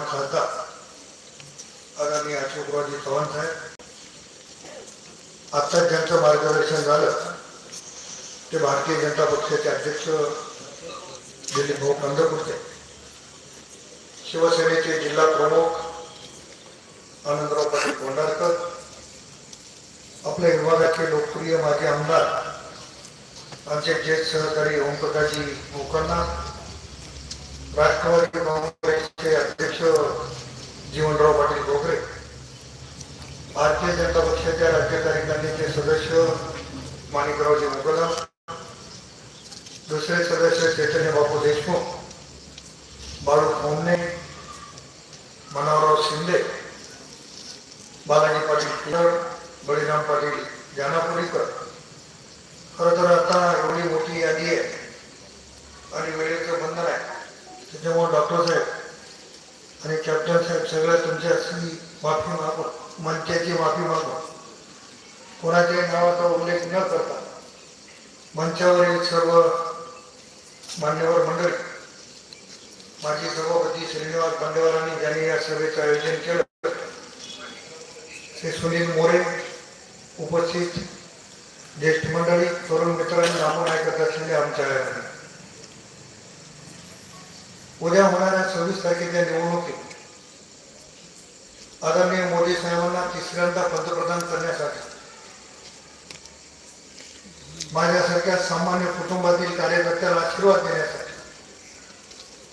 खासदार आदरणीय अशोकरावजी चव्हाण साहेब आत्ताच ज्यांचं मार्गदर्शन झालं ते भारतीय जनता पक्षाचे अध्यक्ष दिलीप भाऊ कंदपूरचे शिवसेनेचे जिल्हा प्रमुख आनंदराव पाटील कोंडारकर आपल्या विभागाचे लोकप्रिय माजी आमदार आमचे ज्येष्ठ सहकारी ओमप्रकाशजी गोकर्णा राष्ट्रवादी काँग्रेसचे अध्यक्ष जीवनराव पाटील गोगरे भारतीय जनता पक्षाच्या राज्य कार्यकारिणीचे सदस्य माणिकरावजी मुगला दुसरे सदस्य चैतन्य बापू देशमुख बाळू कोमने मनोहरराव शिंदे बालाजी पाटील पिळड बळीराम पाटील जानापुरीकर खरं तर आता एवढी मोठी यादी आहे आणि वेळेचं बंधन आहे. त्याच्यामुळे डॉक्टर साहेब आणि कॅप्टन साहेब सगळ्या तुमच्या माफी मागून मंचाची माफी मागून कोणाच्याही नावाचा उल्लेख न करता मंचावरील सर्व मान्यवर मंडळी माजी सभापती श्रीनिवास बांडेवारांनी ज्यांनी या सभेचं आयोजन केलं श्री सुनील मोरे उपस्थित ज्येष्ठ मंडळी तरुण मित्रांनी आपण ऐकत असलेले आमच्या उद्या होणाऱ्या सव्वीस तारखेच्या निवडणुकीत आदरणीय मोदी साहेबांना तिसऱ्यांदा पंतप्रधान करण्यासाठी. माझ्यासारख्या सामान्य कुटुंबातील कार्यकर्त्याला आशीर्वाद देण्यासाठी.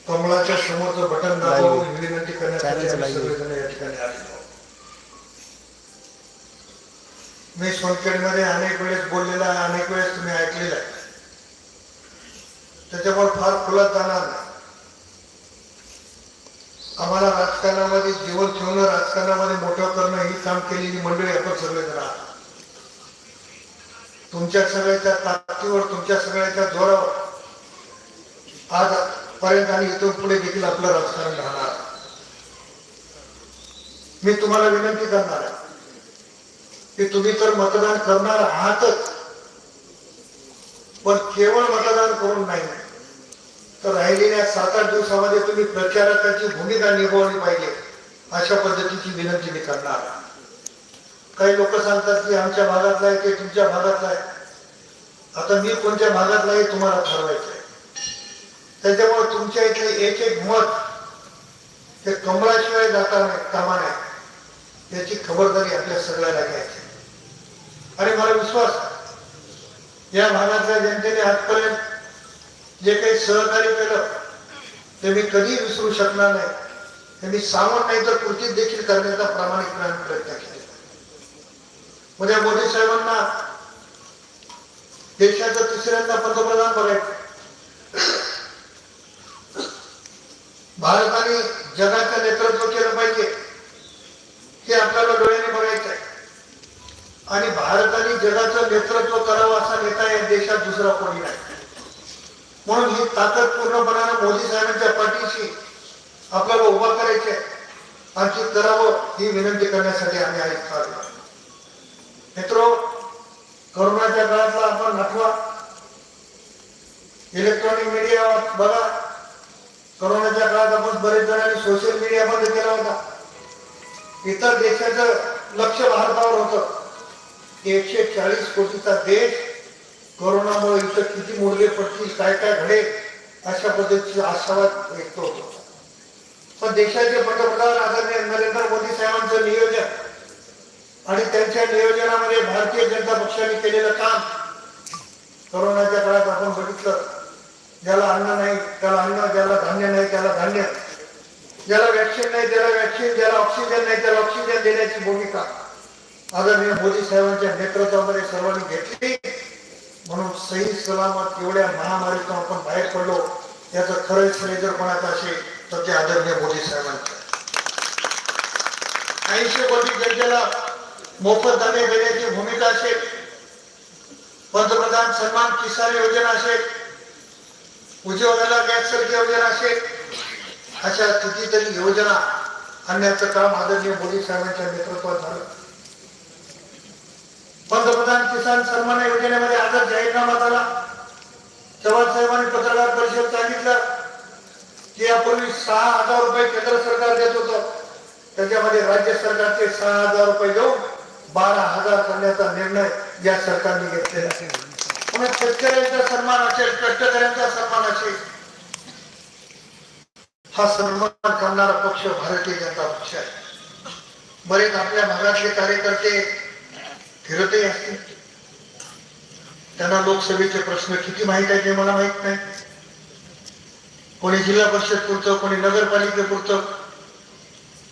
कमळाच्या समोरचं बटन दाबून विनंती करण्यासाठी सगळेजण या ठिकाणी आहोत. मी सोनखेडमध्ये अनेक वेळेस बोललेला आहे अनेक वेळेस तुम्ही ऐकलेला आहे. त्याच्यामुळे फार खुलात जाणार नाही. आम्हाला राजकारणामध्ये जीवन ठेवणं राजकारणामध्ये मोठं करणं ही काम केलेली मंडळी आपण सगळेजण आहात. तुमच्या सगळ्याच्या ताकदीवर तुमच्या सगळ्याच्या जोरावर आज पर्यंत आणि इथून पुढे देखील आपलं राजकारण राहणार. मी तुम्हाला विनंती करणार आहे की तुम्ही तर मतदान करणार आहातच पण केवळ मतदान करून नाही. तर राहिलेल्या सात आठ दिवसामध्ये तुम्ही प्रचारकाची भूमिका निभावली पाहिजे अशा पद्धतीची विनंती मी करणार काही लोक सांगतात की आमच्या भागातला आहे ते तुमच्या भागातला आहे. आता मी कोणत्या भागातला आहे तुम्हाला ठरवायचं आहे. त्याच्यामुळे तुमच्या इथे एक एक मत ते कमळाशिवाय जाता नाही कामा नाही याची खबरदारी आपल्या सगळ्याला घ्यायची आणि मला विश्वास या भागातल्या जनतेने आजपर्यंत जे काही सहकार्य केलं ते मी कधी विसरू शकणार नाही. हे मी सांगून नाही तर कृतीत देखील करण्याचा प्रामाणिकपणे प्रयत्न केला उद्या मोदी साहेबांना देशाचं तिसऱ्यांदा पंतप्रधान बनायचं भारताने जगाचं नेतृत्व केलं पाहिजे हे आपल्याला डोळ्याने बघायचं आहे. आणि भारताने जगाचं नेतृत्व करावं असा नेता या देशात दुसरा कोणी नाही. म्हणून ही ताकद पूर्णपणानं मोदी साहेबांच्या पाठीशी आपल्याला उभा करायची आहे. आणखी करावं ही विनंती करण्यासाठी आम्ही आहेत मित्रो करोनाच्या काळातला आपण आठवा इलेक्ट्रॉनिक मीडिया बघा. करोनाच्या काळात आपण बरेच जणांनी सोशल मीडियामध्ये केला होता. इतर देशाचं लक्ष भारतावर होतं. एकशे चाळीस कोटीचा देश कोरोनामुळे इतर किती मुलगे पडतील काय काय घडेल अशा पद्धतीचे आशावाद व्यक्त होतो पण देशाचे पंतप्रधान आदरणीय नरेंद्र मोदी साहेबांचं नियोजन आणि त्यांच्या नियोजनामध्ये भारतीय जनता पक्षाने केलेलं काम कोरोनाच्या काळात आपण बघितलं ज्याला अन्न नाही त्याला अन्न ज्याला धान्य नाही त्याला धान्य ज्याला वॅक्सिन नाही त्याला वॅक्सिन ज्याला ऑक्सिजन नाही त्याला ऑक्सिजन देण्याची भूमिका आदरणीय मोदी साहेबांच्या नेतृत्वामध्ये सर्वांनी घेतली. म्हणून सही सलामत एवढ्या महामारीतून आपण बाहेर पडलो याचं खरं श्रेय जर कोणाचं असेल तर ते आदरणीय मोदी साहेबांचं ऐंशी कोटी जनतेला मोफत धान्य देण्याची भूमिका असेल पंतप्रधान सन्मान किसान योजना असेल उज्ज्वला गॅस सारखी योजना असेल अशा कितीतरी योजना आणण्याचं काम आदरणीय मोदी साहेबांच्या नेतृत्वात झालं. पंतप्रधान किसान सन्मान योजनेमध्ये आजच जाहीरनामा झाला चव्हाण साहेबांनी पत्रकार परिषद सांगितलं की यापूर्वी सहा हजार रुपये केंद्र सरकार देत होतं. त्याच्यामध्ये राज्य सरकारचे सहा हजार रुपये देऊन बारा हजार करण्याचा निर्णय या सरकारने घेतलेला आहे. म्हणून शेतकऱ्यांचा सन्मान असेल कष्टकऱ्यांचा सन्मान असेल हा सन्मान करणारा पक्ष भारतीय जनता पक्ष आहे. बरेच आपल्या भागातले कार्यकर्ते फिरतही असतील त्यांना लोकसभेचे प्रश्न किती माहीत आहे ते मला माहीत नाही. कोणी जिल्हा परिषद पुरतं कोणी नगरपालिकेपुरतं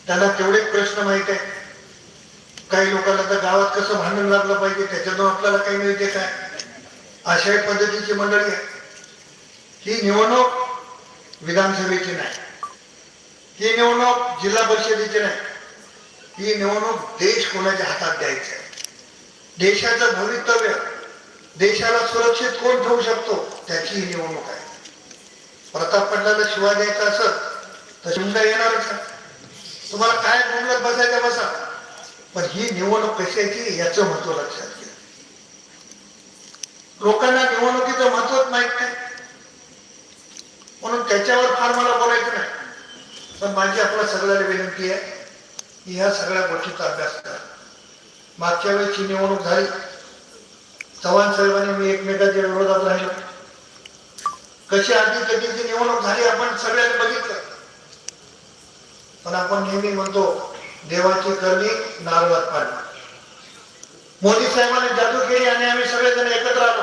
त्यांना तेवढे प्रश्न माहीत आहे काही लोकांना तर गावात कसं भांडण लागलं पाहिजे त्याच्यातून आपल्याला काही मिळते काय? अशाही पद्धतीची मंडळी आहे. ही निवडणूक विधानसभेची नाही. ही निवडणूक जिल्हा परिषदेची नाही. ही निवडणूक देश कोणाच्या हातात द्यायची देशाचं भवितव्य देशाला सुरक्षित कोण ठेवू शकतो त्याची ही निवडणूक आहे. प्रताप पाटलाला शिवाय द्यायचा असत तर शिवता येणारच तुम्हाला काय बोंबलत बसायचं बसा. पण ही निवडणूक कशाची याचं महत्त्व लक्षात घ्या. लोकांना निवडणुकीचं महत्वच माहीत नाही. म्हणून त्याच्यावर फार मला बोलायचं नाही. पण माझी आपल्या सगळ्याला विनंती आहे की ह्या सगळ्या गोष्टीचा अभ्यास करा. मागच्या वेळेची निवडणूक झाली चव्हाण साहेबांनी मी एकमेकाच्या विरोधात राहिलो. कशी आधी कधीची निवडणूक झाली आपण सगळ्यांनी बघितलं. पण आपण नेहमी म्हणतो देवाची करणी नारळात पाडली मोदी साहेबांनी जादू केली आणि आम्ही सगळेजण एकत्र आलो.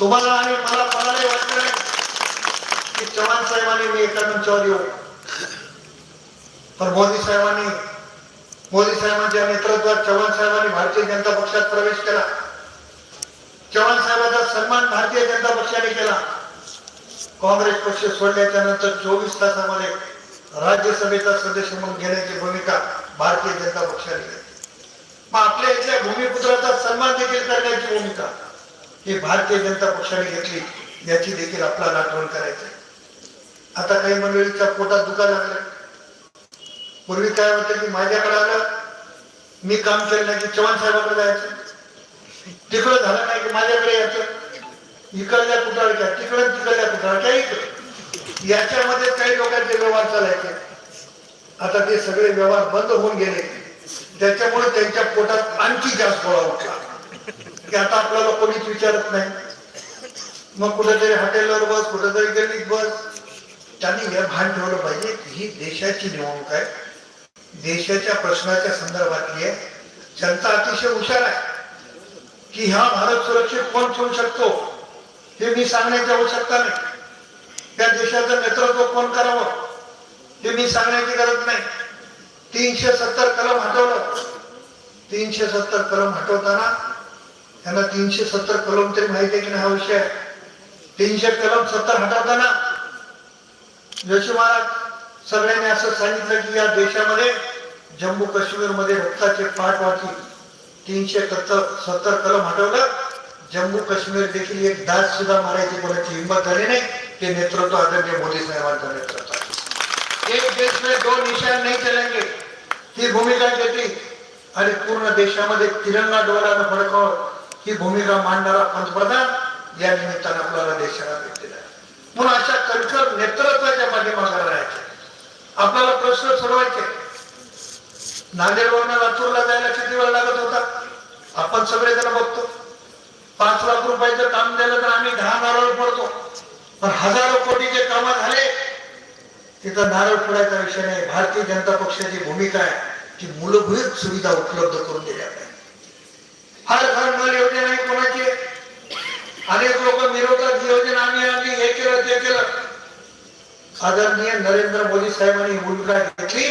तुम्हाला आणि मला कोणालाही वाटलं नाही की चव्हाण साहेबांनी मी एका मंचावर येऊ. पण मोदी साहेबांनी मोदी साहेबांच्या नेतृत्वात चव्हाण साहेबांनी भारतीय जनता पक्षात प्रवेश केला. चव्हाण साहेबांचा सन्मान भारतीय जनता पक्षाने केला. काँग्रेस पक्ष सोडल्याच्या नंतर चोवीस तासामध्ये राज्यसभेचा सदस्य म्हणून घेण्याची भूमिका भारतीय जनता पक्षाने घेतली. मग आपल्या इथल्या भूमिपुत्राचा सन्मान देखील करण्याची भूमिका ही भारतीय जनता पक्षाने घेतली याची देखील आपल्याला आठवण करायची आता काही मंडळीच्या पोटात दुखा लागलं. पूर्वी काय होतं की माझ्याकडे आलं मी काम केलं नाही की चव्हाण साहेबाकडे जायचं. तिकडं झालं नाही की माझ्याकडे यायचं. इकडल्या कुठाळक्या तिकडं तिकडल्या कुठाळक्या इकडं. याच्यामध्ये काही लोकांचे व्यवहार चालायचे. आता ते सगळे व्यवहार बंद होऊन गेले. त्याच्यामुळे त्यांच्या पोटात आणखी जास्त गोळा उठला. की आता आपल्याला कोणीच विचारत नाही. मग कुठेतरी हॉटेलवर बस कुठेतरी गल्लीत बस. त्यांनी हे भान ठेवलं पाहिजे ही देशाची निवडणूक आहे. देशाच्या प्रश्नाच्या संदर्भातली आहे. जनता अतिशय हुशार आहे. की हा भारत सुरक्षित कोण ठेवू शकतो? हे मी सांगण्याची आवश्यकता नाही. त्या देशाचं नेतृत्व कोण करावं? हे मी सांगण्याची गरज नाही. तीनशे सत्तर कलम हटवलं. तीनशे सत्तर कलम हटवताना त्यांना तीनशे सत्तर कलम तरी माहिती आहे की नाही हा विषय? आहे. तीनशे कलम सत्तर हटवताना जोशी महाराज सगळ्यांनी असं सांगितलं की या देशामध्ये जम्मू काश्मीरमध्ये रक्ताचे पाठ वाटली तीनशे सत्तर कलम हटवलं. जम्मू काश्मीर देखील एक दास सुद्धा मारायची कोणाची हिंमत झाली नाही. ते नेतृत्व आदरणीय मोदी साहेबांचं नेतृत्व एक देश में दोन निशान नाही चलेंगे. ही भूमिका घेतली. आणि पूर्ण देशामध्ये तिरंगा डोळ्यानं फडकावं ही भूमिका मांडणारा पंतप्रधान या निमित्तानं आपल्याला देशाला भेटलेला दिला म्हणून अशा कणखर नेतृत्वाच्या माध्यमाला आपल्याला प्रश्न सोडवायचे. नांदेडवरून लातूरला जायला किती वेळ लागत होता? आपण सगळे जण बघतो. पाच लाख रुपयाचं काम दिलं तर आम्ही दहा नारळ पडतो पण हजारो कोटीचे काम झाले. तिथं नारळ फोडायचा विषय नाही. भारतीय जनता पक्षाची भूमिका आहे की मूलभूत सुविधा उपलब्ध करून दिल्या पाहिजे. हर घर नल योजना ही कोणाची अनेक लोक मिरवतात योजना आम्ही आम्ही हे केलं ते केलं. आदरणीय नरेंद्र मोदी साहेबांनी भूमिका घेतली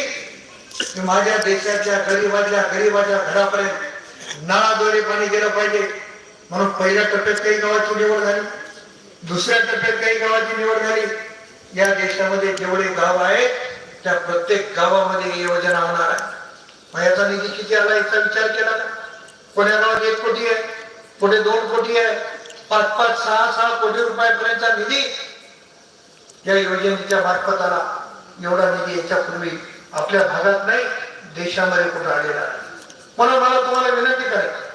की माझ्या देशाच्या गरीबाच्या गरीबाच्या घरापर्यंत नळाद्वारे पाणी गेलं पाहिजे. म्हणून पहिल्या टप्प्यात काही गावाची निवड झाली. दुसऱ्या टप्प्यात काही गावाची निवड झाली. या देशामध्ये जेवढे गाव आहेत त्या प्रत्येक गावामध्ये योजना होणार आहे. मग याचा निधी किती आला याचा विचार केला ना. कोण्या गावात एक कोटी आहे? कुठे दोन कोटी आहे? पाच पाच सहा सहा कोटी रुपयापर्यंतचा निधी या योजनेच्या मार्फत आला एवढा निधी याच्यापूर्वी आपल्या भागात नाही देशामध्ये कुठं आलेला म्हणून मला तुम्हाला विनंती करायची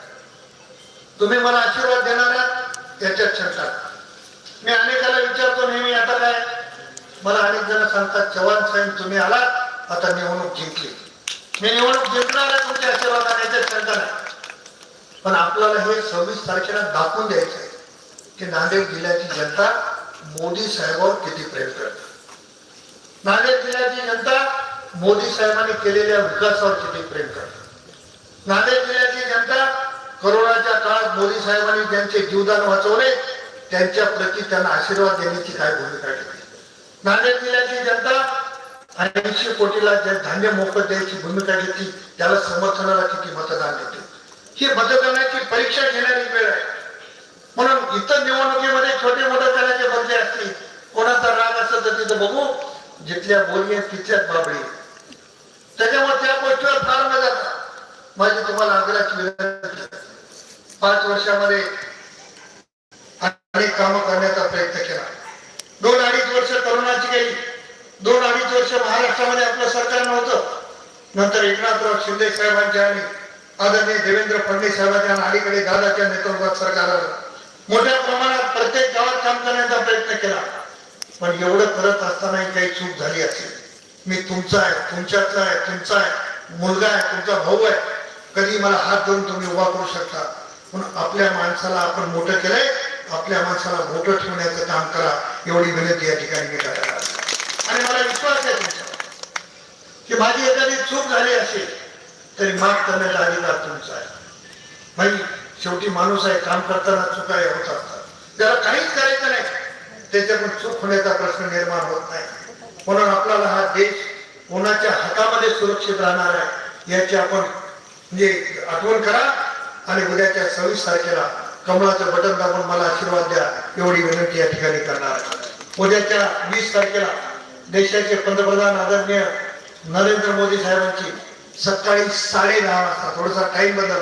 तुम्ही मला आशीर्वाद देणार याच्यात शंका मी अनेकाला विचारतो नेहमी आता काय? मला अनेक जण सांगतात चव्हाण साहेब तुम्ही आलात आता निवडणूक जिंकली. मी निवडणूक जिंकणार आहे तुमच्या आशीर्वादाने याच्यात शंका नाही. पण आपल्याला हे सव्वीस तारखेला दाखवून द्यायचं आहे की नांदेड जिल्ह्याची जनता मोदी साहेबांवर किती प्रेम करतात? नांदेड जिल्ह्याची जनता मोदी साहेबांनी केलेल्या विकासावर किती प्रेम करतात? नांदेड जिल्ह्याची जनता करोनाच्या काळात मोदी साहेबांनी ज्यांचे जीवदान वाचवले त्यांच्या प्रती त्यांना आशीर्वाद देण्याची काय भूमिका घेतली? नांदेड जिल्ह्याची जनता ऐंशी कोटीला धान्य मोफत द्यायची भूमिका घेतली त्याला समर्थनाला किती मतदान देते ही मतदानाची परीक्षा घेणारी वेळ आहे. म्हणून इतर निवडणुकीमध्ये छोटे मोठे करायचे बदले असतील. कोणाचा राग असेल तर तिथं बघू. जिथल्या बोली तिथल्याच बाबळी त्याच्यामुळे त्या गोष्टीवर फार न जाता माझी तुम्हाला आग्रहाची विनंती पाच वर्षामध्ये अनेक कामं करण्याचा प्रयत्न केला. दोन अडीच वर्ष करोनाची गेली. दोन अडीच वर्ष महाराष्ट्रामध्ये आपलं सरकार नव्हतं. नंतर एकनाथराव शिंदे साहेबांच्या आणि आदरणीय देवेंद्र फडणवीस साहेबांच्या आणि अलीकडे दादाच्या नेतृत्वात सरकार आलं. मोठ्या प्रमाणात प्रत्येक गावात काम करण्याचा प्रयत्न केला. पण एवढं करत असतानाही काही चूक झाली असेल. मी तुमचा आहे तुमच्यातला आहे तुमचा आहे मुलगा आहे तुमचा भाऊ आहे. कधी मला हात धरून तुम्ही उभा करू शकता? म्हणून आपल्या माणसाला आपण मोठं केलंय आपल्या माणसाला मोठं ठेवण्याचं काम करा. एवढी विनंती या ठिकाणी मी करायला आणि मला विश्वास आहे तुमचा की माझी एखादी चूक झाली असेल तरी माफ करण्याचा अधिकार तुमचा आहे. भाई शेवटी माणूस आहे काम करताना चुका हे होत असतात. त्याला काहीच करायचं नाही त्याच्यातून चूक होण्याचा प्रश्न निर्माण होत नाही. म्हणून आपल्याला हा देश कोणाच्या हातामध्ये सुरक्षित राहणार आहे याची आपण म्हणजे आठवण करा आणि उद्याच्या सव्वीस तारखेला कमळाचं बटन दाबून मला आशीर्वाद द्या एवढी विनंती या ठिकाणी करणार आहे. उद्याच्या वीस तारखेला देशाचे पंतप्रधान आदरणीय नरेंद्र मोदी साहेबांची सकाळी साडे दहा वाजता थोडासा टाइम बदलला.